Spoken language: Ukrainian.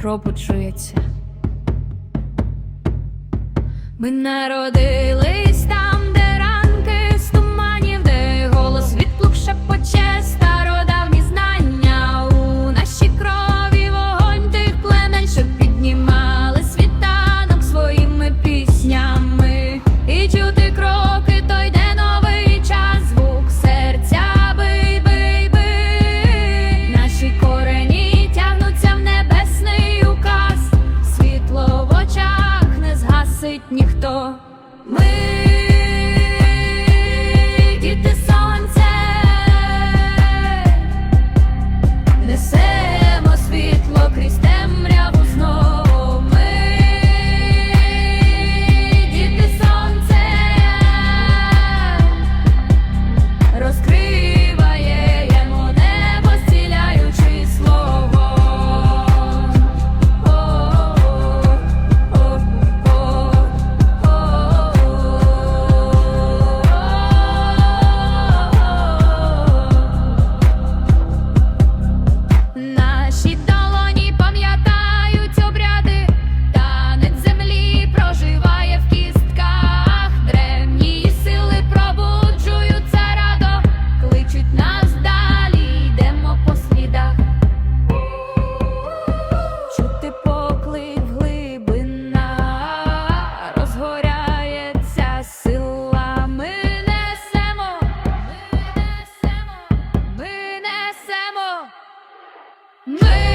пробуджується. Ми народились Man.